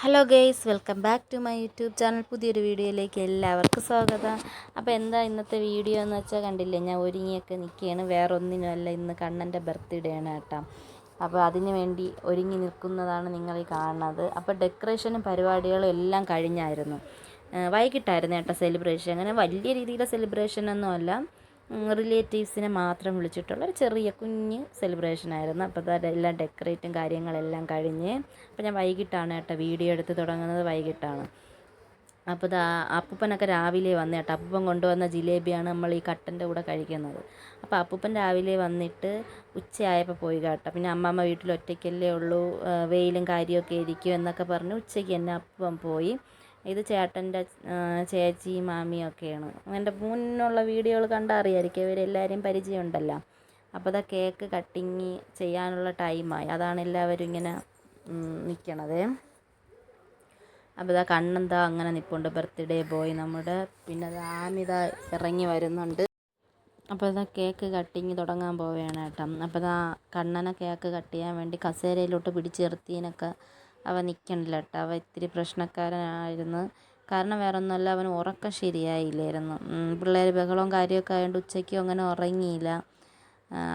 Hello guys welcome back to my YouTube channel. പുതിയൊരു വീഡിയോയിലേക്ക് എല്ലാവർക്കും സ്വാഗതം. അപ്പോൾ എന്താ ഇന്നത്തെ വീഡിയോ എന്ന് വെച്ചാൽ കണ്ടില്ലേ ഞാൻ ഒരുങ്ങിയൊക്കെ നിൽക്കുകയാണ് വേറെ ഒന്നിനുമല്ല ഇന്ന് കണ്ണന്റെ ബർത്ത്ഡേ ആണ് കേട്ടോ. അപ്പോൾ അതിന് വേണ്ടി ഒരുങ്ങി നിൽക്കുന്നതാണ് നിങ്ങൾ ഈ കാണുന്നത്. അപ്പോൾ ഡെക്കറേഷനും പരിപാടികളും എല്ലാം കഴിഞ്ഞായിരുന്നു. വൈകിട്ടായിരുന്നു കേട്ടോ സെലിബ്രേഷൻ അങ്ങനെ വലിയ രീതിയിലെ സെലിബ്രേഷൻ അല്ല റിലേറ്റീവ്സിനെ മാത്രം വിളിച്ചിട്ടുള്ള ഒരു ചെറിയ കുഞ്ഞ് സെലിബ്രേഷൻ ആയിരുന്നു. അപ്പോൾ എല്ലാം ഡെക്കറേറ്റും കാര്യങ്ങളെല്ലാം കഴിഞ്ഞ് അപ്പോൾ ഞാൻ വൈകിട്ടാണ് കേട്ടോ വീഡിയോ എടുത്ത് തുടങ്ങുന്നത് വൈകിട്ടാണ്. അപ്പോൾ ഇതാ അപ്പൂപ്പനൊക്കെ രാവിലെ വന്ന് കേട്ടോ അപ്പൂപ്പൻ കൊണ്ടുവന്ന ജിലേബിയാണ് നമ്മൾ ഈ കട്ടന്റെ കൂടെ കഴിക്കുന്നത്. അപ്പോൾ അപ്പൂപ്പൻ രാവിലെ വന്നിട്ട് ഉച്ചയായപ്പോൾ പോയി കേട്ടോ. പിന്നെ അമ്മമ്മ വീട്ടിൽ ഒറ്റയ്ക്കല്ലേ ഉള്ളൂ വെയിലും കാര്യമൊക്കെ ഇരിക്കും എന്നൊക്കെ പറഞ്ഞ് ഉച്ചയ്ക്ക് തന്നെ അപ്പൂപ്പൻ പോയി. ഇത് ചേട്ടന്റെ ചേച്ചി മാമിയൊക്കെയാണ് എന്റെ മുന്നുള്ള വീഡിയോകൾ കണ്ടാൽ അറിയാമായിരിക്കും ഇവരെല്ലാവരെയും പരിചയമുണ്ടല്ലോ. അപ്പോൾ ഇതാ കേക്ക് കട്ടിങ് ചെയ്യാനുള്ള ടൈമായി. അതാണ് എല്ലാവരും ഇങ്ങനെ നിൽക്കണത് അപ്പോൾ ഇതാ കണ്ണെന്താ അങ്ങനെ നിൽപ്പുണ്ട് ബർത്ത്ഡേ ബോയ് നമ്മുടെ. പിന്നെ അത് ആമിത ഇറങ്ങി വരുന്നുണ്ട്. അപ്പോൾ ഇതാ കേക്ക് കട്ടിങ് തുടങ്ങാൻ പോവുകയാണ് ഏട്ടം അപ്പോൾ ഇതാ കണ്ണനെ കേക്ക് കട്ട് ചെയ്യാൻ വേണ്ടി കസേരയിലോട്ട് പിടിച്ച് നിർത്തിയതിനൊക്കെ അവൻ നിൽക്കണില്ല കേട്ടോ അവൻ ഇത്തിരി പ്രശ്നക്കാരനായിരുന്നു. കാരണം വേറെ ഒന്നുമല്ല അവൻ ഉറക്കം ശരിയായില്ലായിരുന്നു. പിള്ളേർ ബഹളവും കാര്യമൊക്കെ ആയതുകൊണ്ട് ഉച്ചയ്ക്കും അങ്ങനെ ഉറങ്ങിയില്ല.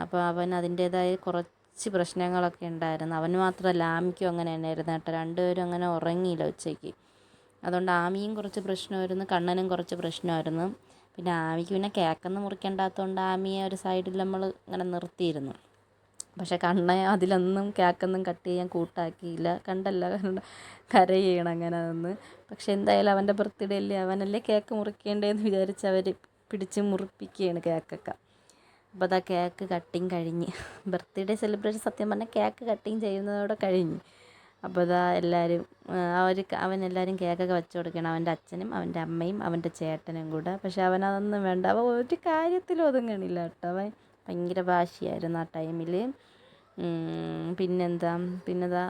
അപ്പോൾ അവൻ അതിന്റേതായ കുറച്ച് പ്രശ്നങ്ങളൊക്കെ ഉണ്ടായിരുന്നു. അവന് മാത്രമല്ല ആമിക്കും അങ്ങനെ തന്നെയായിരുന്നു കേട്ടോ. രണ്ടുപേരും അങ്ങനെ ഉറങ്ങിയില്ല ഉച്ചയ്ക്ക്. അതുകൊണ്ട് ആമിയും കുറച്ച് പ്രശ്നമായിരുന്നു കണ്ണനും കുറച്ച് പ്രശ്നമായിരുന്നു. പിന്നെ ആമിക്ക് പിന്നെ കേക്കൊന്നും മുറിക്കേണ്ടാത്തതുകൊണ്ട് ആമിയെ ഒരു സൈഡിൽ നമ്മൾ ഇങ്ങനെ നിർത്തിയിരുന്നു. പക്ഷെ കണ്ണെ അതിലൊന്നും കേക്കൊന്നും കട്ട് ചെയ്യാൻ കൂട്ടാക്കിയില്ല. കണ്ടല്ല കണ്ട കരയണം അങ്ങനെ നിന്ന് പക്ഷെ എന്തായാലും അവന്റെ ബർത്ത്ഡേ അല്ലേ അവനല്ലേ കേക്ക് മുറിക്കേണ്ടതെന്ന് വിചാരിച്ച് അവർ പിടിച്ച് മുറിപ്പിക്കുകയാണ് കേക്കൊക്കെ അപ്പോൾ അതാ കേക്ക് കട്ടിങ് കഴിഞ്ഞ്. ബർത്ത്ഡേ സെലിബ്രേഷൻ സത്യം പറഞ്ഞാൽ കേക്ക് കട്ടിങ് ചെയ്യുന്നതോടെ കഴിഞ്ഞ്. അപ്പോൾ ഇതാ എല്ലാവരും അവർ അവൻ എല്ലാവരും കേക്കൊക്കെ വെച്ച് കൊടുക്കണം. അവന്റെ അച്ഛനും അവന്റെ അമ്മയും അവന്റെ ചേട്ടനും കൂടെ. പക്ഷെ അവനതൊന്നും വേണ്ട. അവൻ ഒരു കാര്യത്തിലും ഒതുങ്ങണില്ല കേട്ടോ. അവൻ ഭയങ്കര വാശിയായിരുന്നു ആ ടൈമിൽ പിന്നെന്താ പിന്നെതാ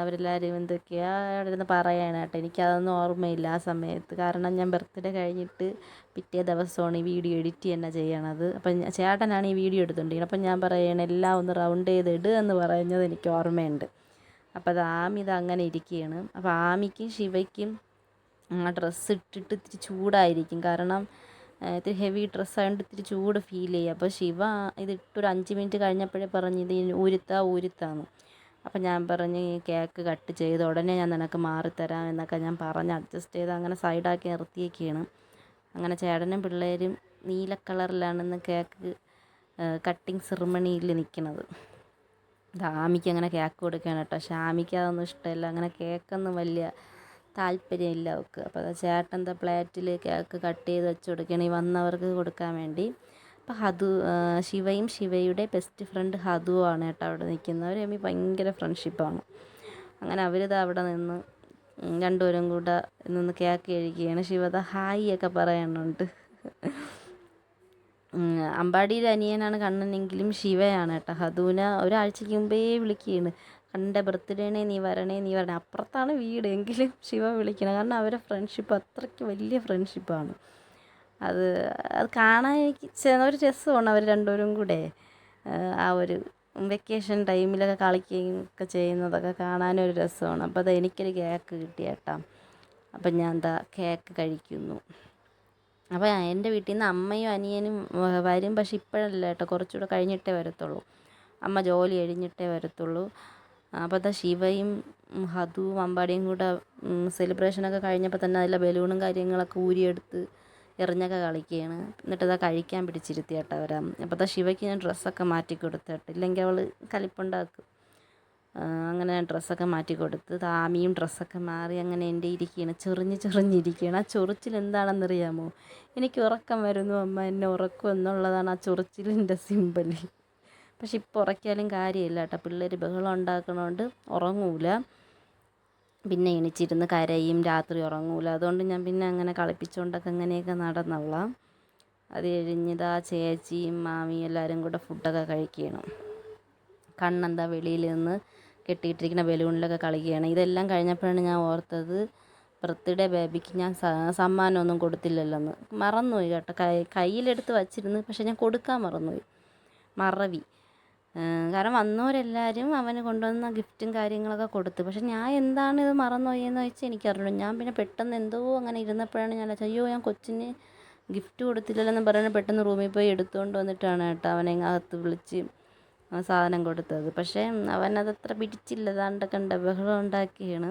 അവരെല്ലാവരും എന്തൊക്കെയാ അവിടെ ഇരുന്ന് പറയാണ് കേട്ടോ. എനിക്കതൊന്നും ഓർമ്മയില്ല ആ സമയത്ത്. കാരണം ഞാൻ ബർത്ത്ഡേ കഴിഞ്ഞിട്ട് പിറ്റേ ദിവസമാണ് ഈ വീഡിയോ എഡിറ്റ് തന്നെ ചെയ്യണത്. അപ്പം ചേട്ടനാണ് ഈ വീഡിയോ എടുത്തുകൊണ്ടിരിക്കുന്നത് അപ്പം ഞാൻ പറയണ എല്ലാം ഒന്ന് റൗണ്ട് ചെയ്ത് ഇട് എന്ന് പറയുന്നത് എനിക്ക് ഓർമ്മയുണ്ട്. അപ്പോൾ അത് ആമി ഇത് അങ്ങനെ ഇരിക്കുകയാണ്. അപ്പോൾ ആമിക്കും ശിവയ്ക്കും ആ ഡ്രസ്സ് ഇട്ടിട്ട് ഇത്തിരി ചൂടായിരിക്കും. കാരണം ഇത്തിരി ഹെവി ഡ്രസ്സായതുകൊണ്ട് ഇത്തിരി ചൂട് ഫീൽ ചെയ്യും. അപ്പോൾ ശിവ ഇതിട്ടൊരു അഞ്ച് മിനിറ്റ് കഴിഞ്ഞപ്പോഴേ പറഞ്ഞു ഇത് ഊരുത്താ ഊരുത്താന്ന്. അപ്പോൾ ഞാൻ പറഞ്ഞു ഈ കേക്ക് കട്ട് ചെയ്ത് ഉടനെ ഞാൻ നിനക്ക് മാറിത്തരാം എന്നൊക്കെ ഞാൻ പറഞ്ഞ് അഡ്ജസ്റ്റ് ചെയ്ത് അങ്ങനെ സൈഡാക്കി നിർത്തിയൊക്കെയാണ് അങ്ങനെ ചേട്ടനും പിള്ളേരും നീല കളറിലാണെന്ന് കേക്ക് കട്ടിങ് സെറിമണിയിൽ നിൽക്കുന്നത് ആമിക്ക് അങ്ങനെ കേക്ക് കൊടുക്കുകയാണ് കേട്ടോ. പക്ഷെ അതൊന്നും ഇഷ്ടമല്ല. അങ്ങനെ കേക്കൊന്നും വലിയ താല്പര്യമില്ല അവൾക്ക്. അപ്പോൾ ചേട്ടൻ എന്താ പ്ലേറ്റിൽ കേക്ക് കട്ട് ചെയ്ത് വെച്ച് കൊടുക്കണേ വന്നവർക്ക് കൊടുക്കാൻ വേണ്ടി. അപ്പോൾ ഹതു ശിവയും ശിവയുടെ ബെസ്റ്റ് ഫ്രണ്ട് ഹതുവാണ് കേട്ടോ അവിടെ നിൽക്കുന്നത്. അവർ തമ്മിൽ ഭയങ്കര ഫ്രണ്ട്ഷിപ്പാണ് അങ്ങനെ അവരിത് അവിടെ നിന്ന് രണ്ടുപേരും കൂടെ നിന്ന് കേക്ക് കഴിക്കുകയാണ്. ശിവത ഹായ് ഒക്കെ പറയുന്നുണ്ട്. അമ്പാടിയിൽ അനിയനാണ് കണ്ണനെങ്കിലും ശിവയാണ് കേട്ടോ. ഹദൂന ഒരാഴ്ചയ്ക്ക് മുമ്പേ വിളിക്കുകയാണ്. കണ്ണന്റെ ബർത്ത്ഡേനെ നീ വരണേ നീ വരണേ. അപ്പുറത്താണ് വീട്. എങ്കിലും ശിവ വിളിക്കണം. കാരണം അവരെ ഫ്രണ്ട്ഷിപ്പ് അത്രയ്ക്ക് വലിയ ഫ്രണ്ട്ഷിപ്പാണ് അത് അത് കാണാൻ എനിക്ക് ഒരു രസമാണ് അവർ രണ്ടുപേരും കൂടെ. ആ ഒരു വെക്കേഷൻ ടൈമിലൊക്കെ കളിക്കുകയും ഒക്കെ ചെയ്യുന്നതൊക്കെ കാണാനൊരു രസമാണ്. അപ്പോൾ അത് എനിക്കൊരു കേക്ക് കിട്ടി കേട്ടോ. അപ്പം ഞാൻ എന്താ കേക്ക് കഴിക്കുന്നു. അപ്പോൾ എന്റെ വീട്ടിൽ നിന്ന് അമ്മയും അനിയനും വരും. പക്ഷെ ഇപ്പോഴല്ല കേട്ടോ. കുറച്ചുകൂടെ കഴിഞ്ഞിട്ടേ വരത്തുള്ളൂ. അമ്മ ജോലി കഴിഞ്ഞിട്ടേ വരത്തുള്ളൂ. അപ്പോൾ അതാ ശിവയും ഹതുവും അമ്പാടിയും കൂടെ സെലിബ്രേഷനൊക്കെ കഴിഞ്ഞപ്പോൾ തന്നെ അതിലെ ബലൂണും കാര്യങ്ങളൊക്കെ ഊരിയെടുത്ത് എറിഞ്ഞൊക്കെ കളിക്കുകയാണ്. എന്നിട്ട് അതാ കഴിക്കാൻ പിടിച്ചിരുത്തി കേട്ടോ അവരാ. അപ്പോൾ അതാ ശിവയ്ക്ക് ഞാൻ ഡ്രസ്സൊക്കെ മാറ്റി കൊടുത്തു കേട്ടോ. ഇല്ലെങ്കിൽ അവൾ കലിപ്പുണ്ടാക്കും. അങ്ങനെ ഡ്രസ്സൊക്കെ മാറ്റി കൊടുത്ത് താമിയും ഡ്രസ്സൊക്കെ മാറി അങ്ങനെ എന്റെ ഇരിക്കുകയാണ്. ചൊറിഞ്ഞ് ചൊറിഞ്ഞിരിക്കുകയാണ് ആ ചൊറിച്ചിൽ എന്താണെന്നറിയാമോ എനിക്ക് ഉറക്കം വരുന്നു അമ്മ. എന്നെ ഉറക്കും എന്നുള്ളതാണ് ആ ചൊറിച്ചിലിന്റെ സിമ്പൽ പക്ഷെ ഇപ്പോൾ ഉറക്കിയാലും കാര്യമില്ല കേട്ടോ. പിള്ളേർ ബഹളം ഉണ്ടാക്കണോണ്ട് ഉറങ്ങൂല. പിന്നെ എണിച്ചിരുന്ന് കരയും രാത്രി ഉറങ്ങൂല. അതുകൊണ്ട് ഞാൻ പിന്നെ അങ്ങനെ കളിപ്പിച്ചുകൊണ്ടൊക്കെ അങ്ങനെയൊക്കെ നടന്നവളാം അത് കഴിഞ്ഞിതാ ചേച്ചിയും മാമിയും എല്ലാവരും കൂടെ ഫുഡൊക്കെ കഴിക്കണം. കണ്ണെന്താ വെളിയിൽ നിന്ന് കെട്ടിയിട്ടിരിക്കുന്ന ബലൂണിലൊക്കെ കളിക്കുകയാണ്. ഇതെല്ലാം കഴിഞ്ഞപ്പോഴാണ് ഞാൻ ഓർത്തത് ബർത്ത്ഡേ ബേബിക്ക് ഞാൻ സമ്മാനമൊന്നും കൊടുത്തില്ലല്ലോ എന്ന് മറന്നുപോയി കേട്ടോ. കൈ കയ്യിലെടുത്ത് വച്ചിരുന്നു പക്ഷെ ഞാൻ കൊടുക്കാൻ മറന്നുപോയി. മറവി. കാരണം വന്നവരെല്ലാവരും അവന് കൊണ്ടുവന്ന ഗിഫ്റ്റും കാര്യങ്ങളൊക്കെ കൊടുത്തു. പക്ഷെ ഞാൻ എന്താണ് ഇത് മറന്നുപോയെന്ന് വെച്ചാൽ എനിക്കറിഞ്ഞു ഞാൻ പിന്നെ പെട്ടെന്ന് എന്തോ അങ്ങനെ ഇരുന്നപ്പോഴാണ് ഞാൻ അയ്യോ ഞാൻ കൊച്ചിന് ഗിഫ്റ്റ് കൊടുത്തില്ലല്ലോ പറഞ്ഞ് പെട്ടെന്ന് റൂമിൽ പോയി എടുത്തുകൊണ്ട് വന്നിട്ടാണ് കേട്ടോ അവനെ അകത്ത് വിളിച്ച് സാധനം കൊടുത്തത്. പക്ഷേ അവനതത്ര പിടിച്ചില്ല. ദാണ്ട ഉണ്ട് ബഹളം ഉണ്ടാക്കിയാണ്.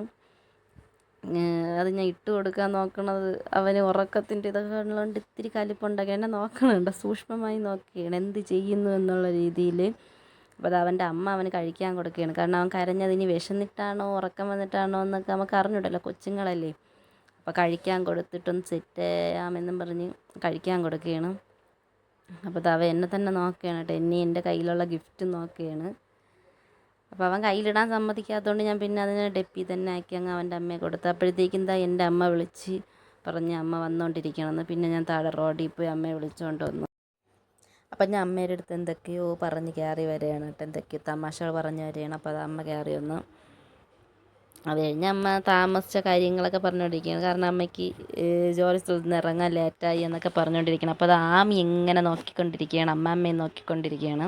അത് ഞാൻ ഇട്ട് കൊടുക്കാൻ നോക്കണത് അവന് ഉറക്കത്തിന്റെ ഇതൊക്കെ ഉള്ളതുകൊണ്ട് ഇത്തിരി കലിപ്പുണ്ടാക്കി. എന്നെ നോക്കണുണ്ട് സൂക്ഷ്മമായി നോക്കിയാണ് എന്ത് ചെയ്യുന്നു എന്നുള്ള രീതിയിൽ. അപ്പോൾ അത് അവന്റെ അമ്മ അവന് കഴിക്കാൻ കൊടുക്കുകയാണ്. കാരണം അവൻ കരഞ്ഞത് ഇനി വിശന്നിട്ടാണോ ഉറക്കം വന്നിട്ടാണോ എന്നൊക്കെ നമുക്ക് അറിഞ്ഞൂടല്ലോ കൊച്ചുങ്ങളല്ലേ. അപ്പോൾ കഴിക്കാൻ കൊടുത്തിട്ടൊന്ന് സെറ്റ് ചെയ്യാമെന്നും പറഞ്ഞ് കഴിക്കാൻ കൊടുക്കുകയാണ്. അപ്പോൾ അവൻ എന്നെ തന്നെ നോക്കുകയാണ് കേട്ടോ. എന്നെ എന്റെ കയ്യിലുള്ള ഗിഫ്റ്റ് നോക്കുകയാണ്. അപ്പോൾ അവൻ കയ്യിലിടാൻ സമ്മതിക്കാത്തതുകൊണ്ട് ഞാൻ പിന്നെ അതിനെ ഡെപ്പി തന്നെ ആക്കി അങ്ങ് അവന്റെ അമ്മയെ കൊടുത്തു. അപ്പോഴത്തേക്കും എന്താ എന്റെ അമ്മ വിളിച്ച് പറഞ്ഞ് അമ്മ വന്നുകൊണ്ടിരിക്കണമെന്ന് പിന്നെ ഞാൻ താഴെ റോഡിൽ പോയി അമ്മയെ വിളിച്ചുകൊണ്ട് വന്നു. അപ്പം ഞാൻ അമ്മയുടെ അടുത്ത് എന്തൊക്കെയോ പറഞ്ഞ് കയറി വരികയാണ് കേട്ടോ. എന്തൊക്കെയോ തമാശകൾ പറഞ്ഞ് വരികയാണ്. അപ്പോൾ അത് അമ്മ കയറി വന്നു. അത് കഴിഞ്ഞ് അമ്മ താമസിച്ച കാര്യങ്ങളൊക്കെ പറഞ്ഞുകൊണ്ടിരിക്കുകയാണ്. കാരണം അമ്മയ്ക്ക് ജോലി സ്ഥലത്ത് നിന്ന് ഇറങ്ങാൻ ലേറ്റായി എന്നൊക്കെ പറഞ്ഞുകൊണ്ടിരിക്കണം അപ്പോൾ അത് ആമി എങ്ങനെ നോക്കിക്കൊണ്ടിരിക്കുകയാണ്. അമ്മ അമ്മയെ നോക്കിക്കൊണ്ടിരിക്കുകയാണ്.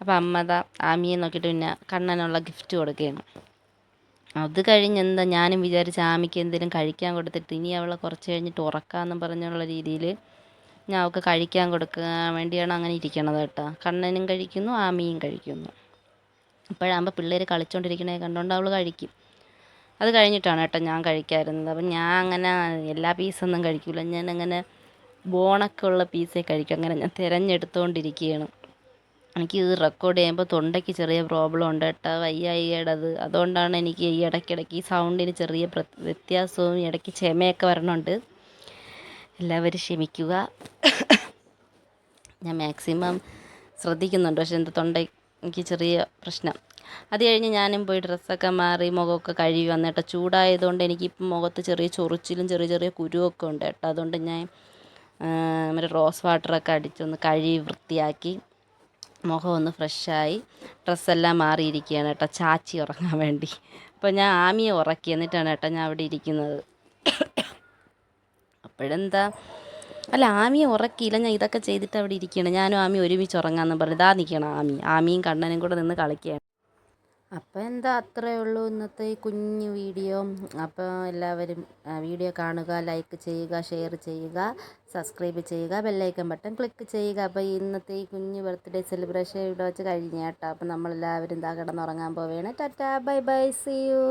അപ്പോൾ അമ്മ അതാ ആമിയെ നോക്കിയിട്ട് പിന്നെ കണ്ണനുള്ള ഗിഫ്റ്റ് കൊടുക്കുകയാണ്. അത് കഴിഞ്ഞ് എന്താ ഞാനും വിചാരിച്ച ആമിക്ക് എന്തെങ്കിലും കഴിക്കാൻ കൊടുത്തിട്ട് ഇനി അവളെ കുറച്ച് കഴിഞ്ഞിട്ട് ഉറക്കാമെന്ന് പറഞ്ഞുള്ള രീതിയിൽ ഞാൻ അവൾക്ക് കഴിക്കാൻ കൊടുക്കാൻ വേണ്ടിയാണ് അങ്ങനെ ഇരിക്കണത് കേട്ടോ. കണ്ണനും കഴിക്കുന്നു ആമിയും കഴിക്കുന്നു. അപ്പോഴാകുമ്പോൾ പിള്ളേർ കളിച്ചുകൊണ്ടിരിക്കണേ കണ്ടുകൊണ്ട് അവൾ കഴിക്കും. അത് കഴിഞ്ഞിട്ടാണ് കേട്ടോ ഞാൻ കഴിക്കാറുണ്ട് അപ്പം ഞാൻ അങ്ങനെ എല്ലാ പീസൊന്നും കഴിക്കില്ല ഞാൻ അങ്ങനെ ബോണൊക്കെ ഉള്ള പീസേ കഴിക്കും. അങ്ങനെ ഞാൻ തിരഞ്ഞെടുത്തുകൊണ്ടിരിക്കുകയാണ് എനിക്ക് ഇത് റെക്കോർഡ് ചെയ്യുമ്പോൾ തൊണ്ടയ്ക്ക് ചെറിയ പ്രോബ്ലം ഉണ്ട് കേട്ടോ. വയ്യായികയുടെ അത് അതുകൊണ്ടാണ് എനിക്ക് ഈ ഇടയ്ക്കിടയ്ക്ക് ഈ സൗണ്ടിന് ചെറിയ വ്യത്യാസവും ഇടയ്ക്ക് ചെമയൊക്കെ വരണുണ്ട്. എല്ലാവരും ക്ഷമിക്കുക. ഞാൻ മാക്സിമം ശ്രദ്ധിക്കുന്നുണ്ട്. പക്ഷെ എന്റെ തൊണ്ടയ്ക്ക് ചെറിയ പ്രശ്നം. അത് കഴിഞ്ഞ് ഞാനും പോയി ഡ്രസ്സൊക്കെ മാറി മുഖമൊക്കെ കഴുകി വന്നിട്ട് ചൂടായതുകൊണ്ട് എനിക്കിപ്പം മുഖത്ത് ചെറിയ ചൊറിച്ചിലും ചെറിയ ചെറിയ കുരുവൊക്കെ ഉണ്ട് കേട്ടോ. അതുകൊണ്ട് ഞാൻ മറ്റേ റോസ് വാട്ടറൊക്കെ അടിച്ചൊന്ന് കഴുകി വൃത്തിയാക്കി മുഖം ഒന്ന് ഫ്രഷായി ഡ്രസ്സെല്ലാം മാറിയിരിക്കുകയാണ് കേട്ടോ. ചാച്ചി ഉറങ്ങാൻ വേണ്ടി. അപ്പോൾ ഞാൻ ആമിയെ ഉറക്കി. എന്നിട്ടാണ് കേട്ടോ ഞാൻ അവിടെ ഇരിക്കുന്നത്. അപ്പോഴെന്താ? അല്ല ആമിയെ ഉറക്കിയില്ല ഞാൻ ഇതൊക്കെ ചെയ്തിട്ട് അവിടെ ഇരിക്കുകയാണ് ഞാനും ആമി ഒരുമിച്ച് ഉറങ്ങാമെന്ന് പറഞ്ഞു. ഇതാ നിൽക്കണം ആമി. ആമിയും കണ്ണനും കൂടെ നിന്ന് കളിക്കുകയാണ്. അപ്പോൾ എന്താ അത്രയേ ഉള്ളൂ ഇന്നത്തെ ഈ കുഞ്ഞു വീഡിയോ. അപ്പോൾ എല്ലാവരും വീഡിയോ കാണുക ലൈക്ക് ചെയ്യുക ഷെയർ ചെയ്യുക സബ്സ്ക്രൈബ് ചെയ്യുക ബെല്ലൈക്കൺ ബട്ടൺ ക്ലിക്ക് ചെയ്യുക. അപ്പോൾ ഇന്നത്തെ ഈ കുഞ്ഞു ബർത്ത്ഡേ സെലിബ്രേഷൻ ഇവിടെ വെച്ച് കഴിഞ്ഞ കേട്ടോ. അപ്പോൾ നമ്മളെല്ലാവരും ഇതാ കിടന്നുറങ്ങാൻ പോവുകയാണ്. Tata bye bye see you.